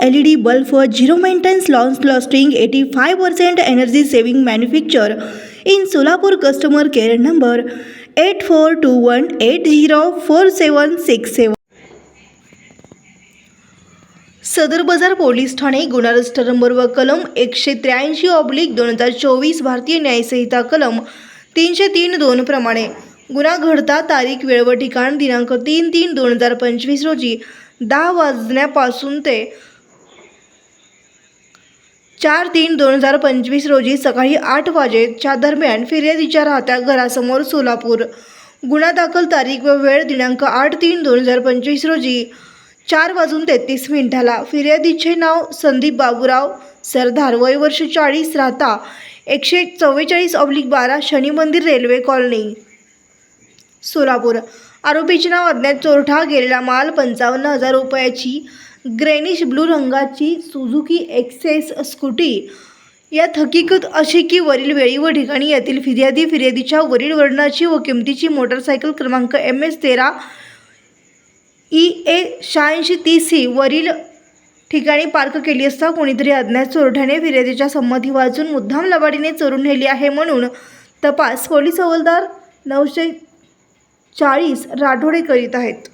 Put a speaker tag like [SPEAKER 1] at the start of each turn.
[SPEAKER 1] LED bulb for zero maintenance customer lasting 85% energy saving manufacture. In Solapur customer care number 8421804767 सदर Bazar police Thane गुन्हा register number व कलम एकशे त्र्याऐंशी ऑब्लिक दोन हजार चोवीस भारतीय न्यायसंहिता कलम तीनशे तीन दोन प्रमाणे. गुन्हा घडता तारीख वेळ व ठिकाण दिनांक तीन तीन दोन हजार पंचवीस रोजी दहा वाजण्यापासून ते चार तीन दोन हजार पंचवीस रोजी सकाळी आठ वाजेच्या दरम्यान फिर्यादीच्या राहत्या घरासमोर सोलापूर. गुन्हा दाखल तारीख व वेळ दिनांक आठ तीन दोन हजार पंचवीस रोजी चार वाजून तेहतीस मिनिटाला. फिर्यादीचे नाव संदीप बाबूराव सरदार वय वर्ष चाळीस राहता एकशे चव्वेचाळीस ऑब्लिक बारा शनी मंदिर रेल्वे कॉलनी. सोलापूर. आरोपीचे नाव अज्ञात चोरठा गेलेला माल पंचावन्न हजार रुपयाची ग्रेनिश ब्लू रंगाची सुझुकी एक्सेस स्कूटी. यात हकीकत अशी की वरील वेळी व ठिकाणी यातील फिर्यादी फिर्यादीच्या वरील वर्णाची व किमतीची मोटरसायकल क्रमांक एम एस तेरा ई ए शहाऐंशी तीस ही वरील ठिकाणी पार्क केली असता कोणीतरी अज्ञात चोरठ्याने फिर्यादीच्या संमती वाचून मुद्दाम लबाडीने चोरून नेली आहे म्हणून तपास पोलीस हवालदार नऊशे चाळीस राठोडे करीत आहेत.